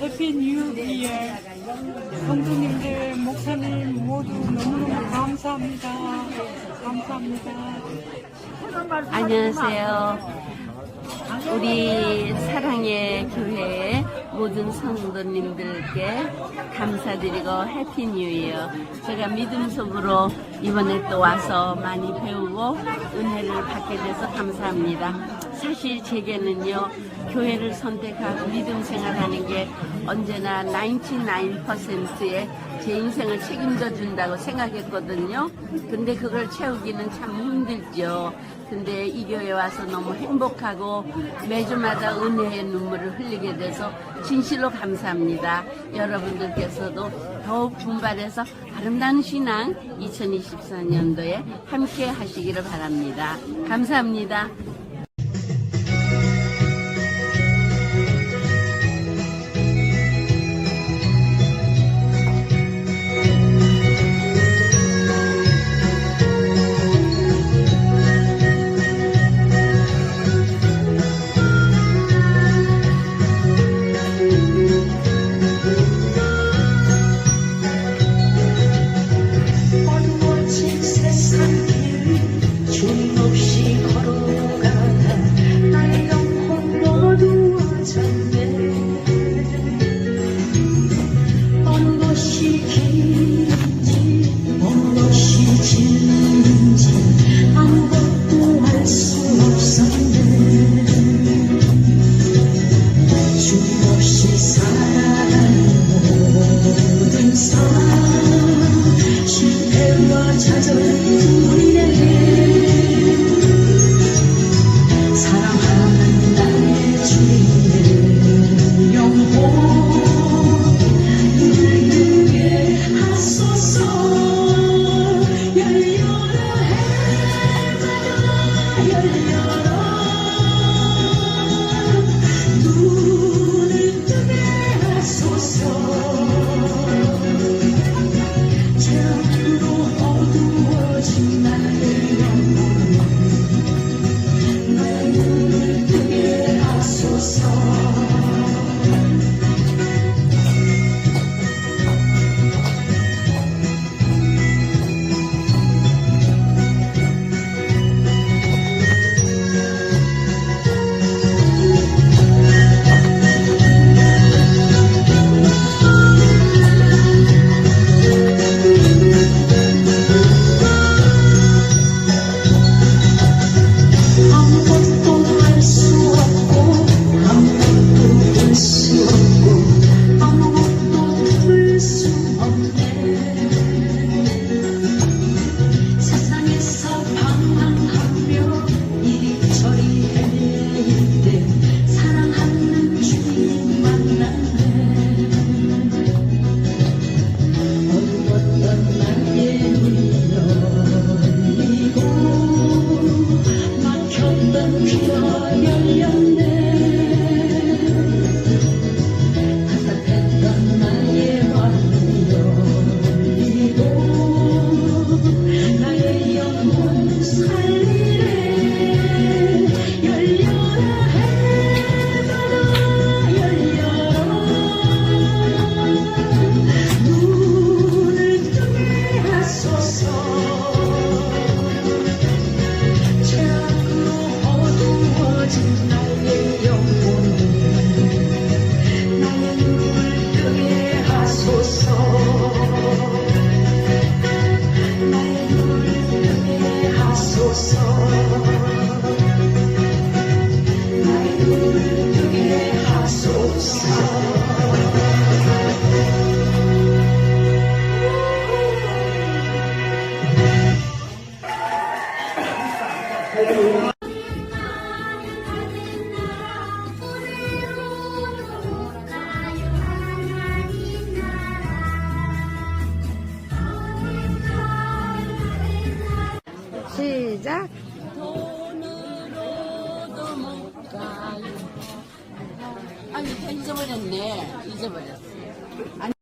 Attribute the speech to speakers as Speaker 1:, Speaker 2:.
Speaker 1: 해피 뉴 이어 성도님들 목사님 모두 너무너무 감사합니다 감사합니다
Speaker 2: 안녕하세요. 우리 사랑의 교회 모든 성도님들께 감사드리고 해피 뉴 이어. 제가 믿음 속으로 이번에 또 와서 많이 배우고 은혜를 받게 돼서 감사합니다. 사실 제게는요, 교회를 선택하고 믿음 생활하는 게 언제나 99%의 제 인생을 책임져 준다고 생각했거든요. 근데 그걸 채우기는 참 힘들죠. 근데 이 교회 와서 너무 행복하고 매주마다 은혜의 눈물을 흘리게 돼서 진실로 감사합니다. 여러분들께서도 더욱 분발해서 아름다운 신앙 2024년도에 함께 하시기를 바랍니다. 감사합니다. 아니, 다 잊어버렸네. 잊어버렸어.